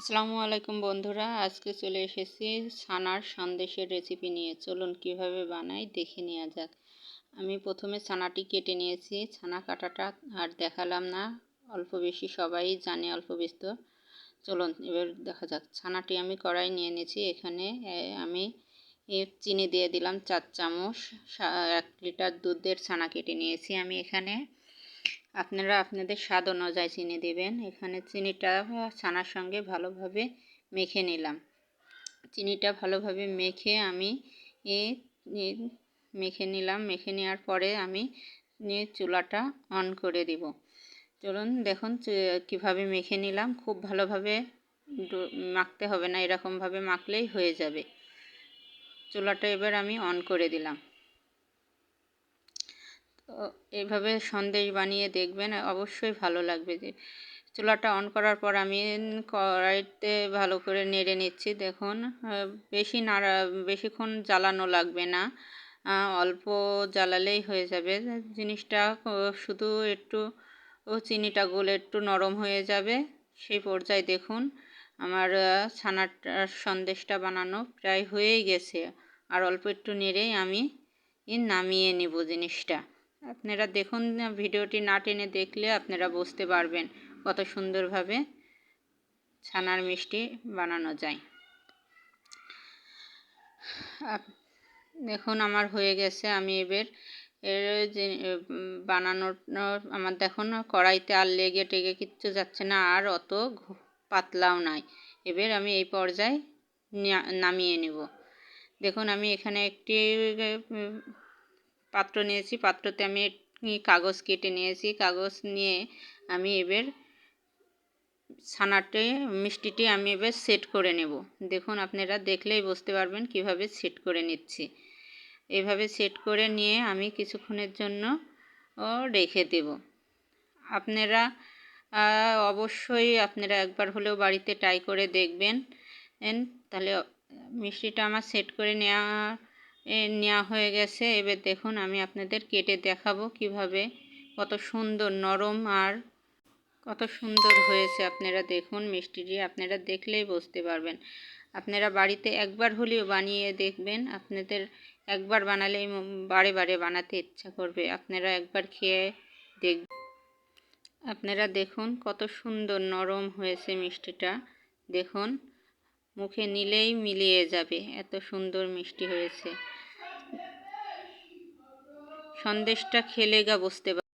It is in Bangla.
আসসালামু আলাইকুম বন্ধুরা, আজকে চলে এসেছি ছানার সন্দেশের রেসিপি নিয়ে। চলুন কীভাবে বানাই দেখে নেওয়া যাক। আমি প্রথমে ছানাটি কেটে নিয়েছি, ছানা কাটাটা আর দেখালাম না, অল্প বেশি সবাই জানে, অল্প ব্যস্ত। চলুন এবার দেখা যাক। ছানাটি আমি কড়াই নিয়ে নিয়েছি, এখানে আমি চিনি দিয়ে দিলাম চার চামচ এক লিটার দুধের ছানা কেটে নিয়েছি আমি এখানে। আপনারা আপনাদের স্বাদ অনুযায়ী চিনি দেবেন। এখানে চিনিটা ছানার সঙ্গে ভালোভাবে মেখে নিলাম। চিনিটা ভালোভাবে মেখে আমি এ মেখে নিলাম। মেখে নেওয়ার পরে আমি চুলাটা অন করে দিব। চলুন দেখুন কীভাবে মেখে নিলাম। খুব ভালোভাবে মাখতে হবে না। এরকমভাবে মাখলেই হয়ে যাবে। চুলাটা এবার আমি অন করে দিলাম। তো এইভাবে সন্দেশ বানিয়ে দেখবেন, অবশ্যই ভালো লাগবে যে চুলাটা অন করার পর আমি কড়াইতে ভালো করে নেড়ে নিচ্ছি। দেখুন বেশি নাড়া, বেশিক্ষণ জ্বালানো লাগবে না অল্প জ্বালালেই হয়ে যাবে। জিনিসটা শুধু একটু চিনিটা গলে একটু নরম হয়ে যাবে। সেই পর্যায়ে দেখুন, আমার ছানার সন্দেশটা বানানো প্রায় হয়েই গেছে। আর অল্প একটু নেড়েই আমি নামিয়ে নেব জিনিসটা। আপনারা দেখুন, ভিডিওটি না টেনে দেখলে আপনারা বুঝতে পারবেন কত সুন্দরভাবে ছানার মিষ্টি বানানো যায়। দেখুন, আমার হয়ে গেছে, আমি এবার এর যে, বানানোর, আমার দেখুন, কড়াইতে আর লেগে টেগে কিচ্ছু যাচ্ছে না, আর অত পাতলাও নাই। এবার আমি এই পর্যায়ে নামিয়ে নেব। দেখুন, আমি এখানে একটি পাত্র নিয়েছি। পাত্রতে আমি কাগজ কেটে নিয়েছি। কাগজ নিয়ে আমি এবার ছানাটি, মিষ্টিটি আমি এবার সেট করে নেব। দেখুন, আপনারা দেখলেই বুঝতে পারবেন কীভাবে সেট করে নিচ্ছি। এভাবে সেট করে নিয়ে আমি কিছুক্ষণের জন্য রেখে দেব। আপনারা অবশ্যই আপনারা একবার হলেও বাড়িতে ট্রাই করে দেখবেন। তাহলে মিষ্টিটা আমার সেট করে নেওয়া নেওয়া হয়ে গেছে। এবার দেখুন, আমি আপনাদের কেটে দেখাবো কীভাবে কত সুন্দর নরম আর কত সুন্দর হয়েছে। আপনারা দেখুন, মিষ্টিটি আপনারা দেখলেই বুঝতে পারবেন। আপনারা বাড়িতে একবার হলেও বানিয়ে দেখবেন। আপনাদের একবার বানালেই বারে বারে বানাতে ইচ্ছা করবে। আপনারা একবার খেয়ে দেখ আপনারা দেখুন, কত সুন্দর নরম হয়েছে মিষ্টিটা। দেখুন মুখে নিলেই মিলিয়ে যাবে। এত সুন্দর মিষ্টি হয়েছে। সন্দেশটা খেলে গা বুঝতে